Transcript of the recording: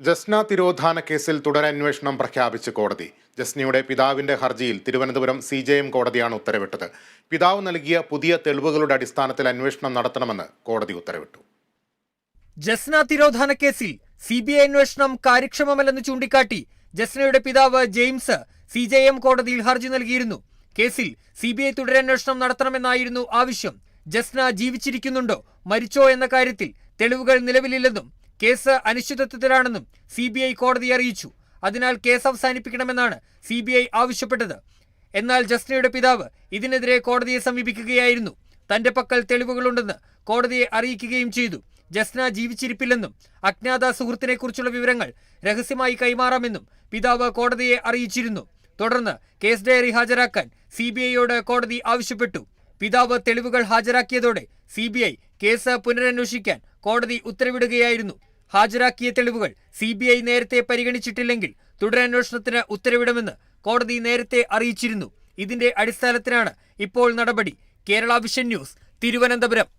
ജസ്ന തിരോധാന കേസിൽ തുടരന്വേഷണം പ്രഖ്യാപിച്ച് കോടതി. ജസ്നയുടെ പിതാവിന്റെ ഹർജിയിൽ തിരുവനന്തപുരം സി ജെ എം കോടതിയാണ് ഉത്തരവിട്ടത്. പിതാവ് നൽകിയ പുതിയ തെളിവുകളുടെ അടിസ്ഥാനത്തിൽ അന്വേഷണം നടത്തണമെന്ന് കോടതി ഉത്തരവിട്ടു. ജസ്ന തിരോധാന കേസിൽ സി ബി ഐ അന്വേഷണം കാര്യക്ഷമമല്ലെന്ന് ചൂണ്ടിക്കാട്ടി ജസ്നയുടെ പിതാവ് ജെയിംസ് സി ജെ എം കോടതിയിൽ ഹർജി നൽകിയിരുന്നു. കേസിൽ സി ബി ഐ തുടരന്വേഷണം നടത്തണമെന്നായിരുന്നു ആവശ്യം. ജസ്ന ജീവിച്ചിരിക്കുന്നുണ്ടോ മരിച്ചോ എന്ന കാര്യത്തിൽ തെളിവുകൾ നിലവിലില്ലെന്നും കേസ് അനിശ്ചിതത്വത്തിലാണെന്നും സി ബി ഐ കോടതിയെ അറിയിച്ചു. അതിനാൽ കേസ് അവസാനിപ്പിക്കണമെന്നാണ് സി ബി ഐ ആവശ്യപ്പെട്ടത്. എന്നാൽ ജസ്നയുടെ പിതാവ് ഇതിനെതിരെ കോടതിയെ സമീപിക്കുകയായിരുന്നു. തന്റെ പക്കൽ തെളിവുകളുണ്ടെന്ന് കോടതിയെ അറിയിക്കുകയും ചെയ്തു. ജസ്ന ജീവിച്ചിരിപ്പില്ലെന്നും അജ്ഞാത സുഹൃത്തിനെക്കുറിച്ചുള്ള വിവരങ്ങൾ രഹസ്യമായി കൈമാറാമെന്നും പിതാവ് കോടതിയെ അറിയിച്ചിരുന്നു. തുടർന്ന് കേസ് ഡയറി ഹാജരാക്കാൻ സി ബി ഐയോട് കോടതി ആവശ്യപ്പെട്ടു. പിതാവ് തെളിവുകൾ ഹാജരാക്കിയതോടെ സി ബി ഐ കേസ് പുനരന്വേഷിക്കാൻ കോടതി ഉത്തരവിടുകയായിരുന്നു. ഹാജരാക്കിയ തെളിവുകൾ സി നേരത്തെ പരിഗണിച്ചിട്ടില്ലെങ്കിൽ തുടരന്വേഷണത്തിന് ഉത്തരവിടുമെന്ന് കോടതി നേരത്തെ അറിയിച്ചിരുന്നു. ഇതിന്റെ അടിസ്ഥാനത്തിലാണ് ഇപ്പോൾ നടപടി. Kerala vision news Thiruvananthapuram.